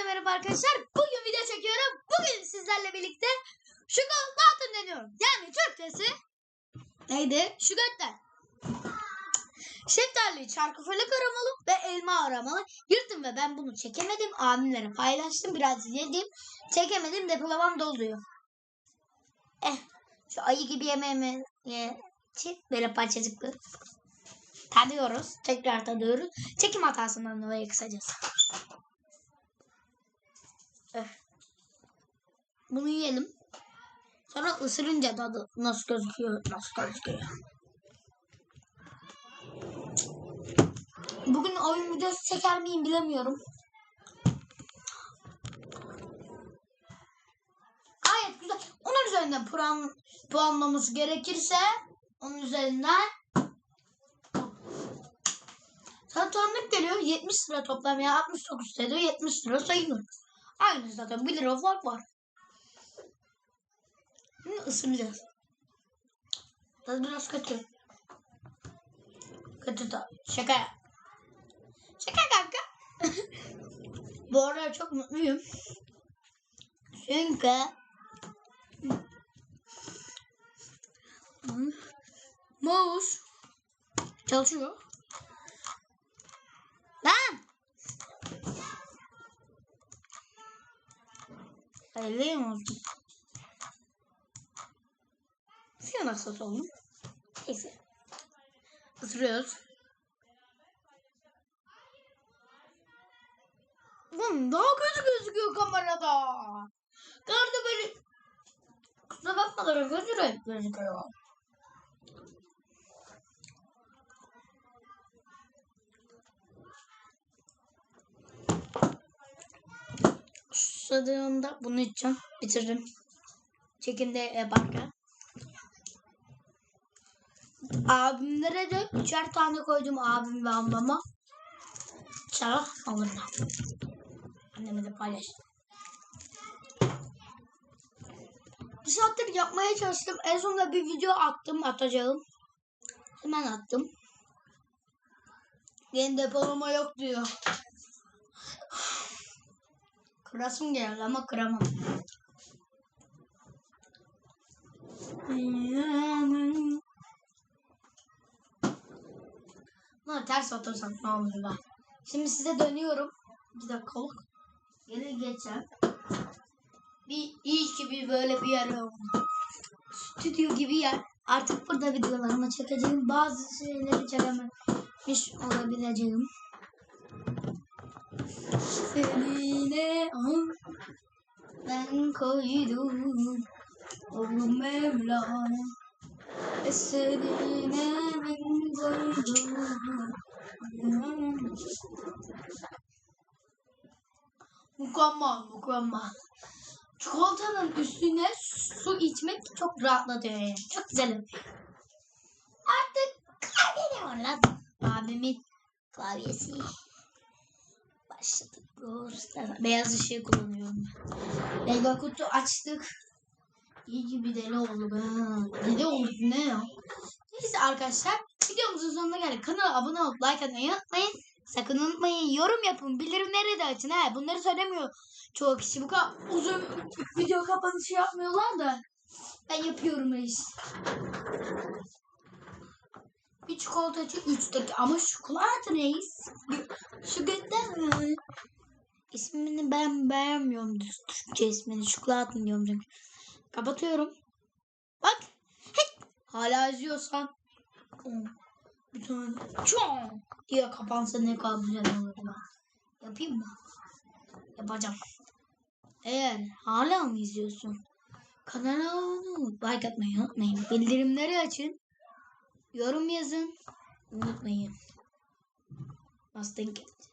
Hepinize merhaba arkadaşlar. Bugün video çekiyorum. Bugün sizlerle birlikte şu dağıtın deniyorum. Yani Türkçesi neydi? Şu götten. Şeftali, çarkıfelek aramalı ve elma aramalı. Yırttım ve ben bunu çekemedim. Abimlere paylaştım. Biraz yedim. Çekemedim. Depolamam doluyor. Eh. Şu ayı gibi yemeğimi ye. Böyle parçacıklı. Tadıyoruz. Tekrar tadıyoruz. Çekim hatasından dolayı kısacası. Bunu yiyelim. Sonra ısırınca tadı nasıl gözüküyor, nasıl gözüküyor. Bugün oyun videosu çeker miyim bilemiyorum. Gayet güzel. Onun üzerinden puan, puanlaması gerekirse onun üzerinden Satürnlük geliyor 70 lira toplam ya 69 lira 70 lira sayılır. Aynı zaten 1 lira fark var. Şimdi ısıracağız. Tadı biraz kötü. Kötü tadı. Şaka. Şaka kanka. Bu arada çok mutluyum. Çünkü mouse çalışıyor. Lan! Öyle olsun. Siyah nasıl oldu? Neyse. Isırıyoruz. Lan daha kötü gözüküyor kamerada. Nerede böyle kusura bakma da kötü renk gözüküyor. Susadığımda bunu içeceğim. Bitirdim. Çekimde yaparken. Abimlere de üçer tane koydum abim ve ablama. İnşallah alırlar. Anneme de paylaştım. Bir saattir yapmaya çalıştım. En sonunda bir video attım atacağım. Hemen attım. Yeni depolama yok diyor. Kırasım geldi ama kıramam. Lan ters otursam olur bak. Şimdi size dönüyorum. Bir dakikalık. Geri geçeceğim. Bir iyi gibi böyle bir yer oldu. Stüdyo gibi yer. Artık burada videolarımı çekeceğim. Bazı şeyleri çekememiş olabileceğim. Seninle ah, ben koydum o Mevla Seninle ben koydum Mükemmel, mükemmel. Çikolatanın üstüne su içmek çok rahatlatıyor yani. Çok güzel. Artık klavye var lan. Abimin klavyesi. Başladık. Beyaz ışığı kullanıyorum. Mega kutu açtık. İyi ki bir deli oldu be. Deli oldu ne ya? Neyse arkadaşlar. Videomuzun sonuna geldik. Kanala abone olup like atmayı unutmayın. Sakın unutmayın. Yorum yapın. Bildirimleri de açın. He. Bunları söylemiyor çoğu kişi. Bu kadar uzun video kapanışı yapmıyorlar da. Ben yapıyorum işte. Bir çikolatacı üçteki ama çikolata reis. Şu götten mi? İsmini ben beğenmiyorum. Türkçe ismini. Çikolata diyorum çünkü. Kapatıyorum. Bak. Hey. Hala izliyorsan. Bir tane çok diye kapansa ne kadar güzel olur. Yapayım mı? Yapacağım. Eğer hala mı izliyorsun? Kanala like atmayı unutmayın. Bildirimleri açın. Yorum yazın. Unutmayın. Must think it.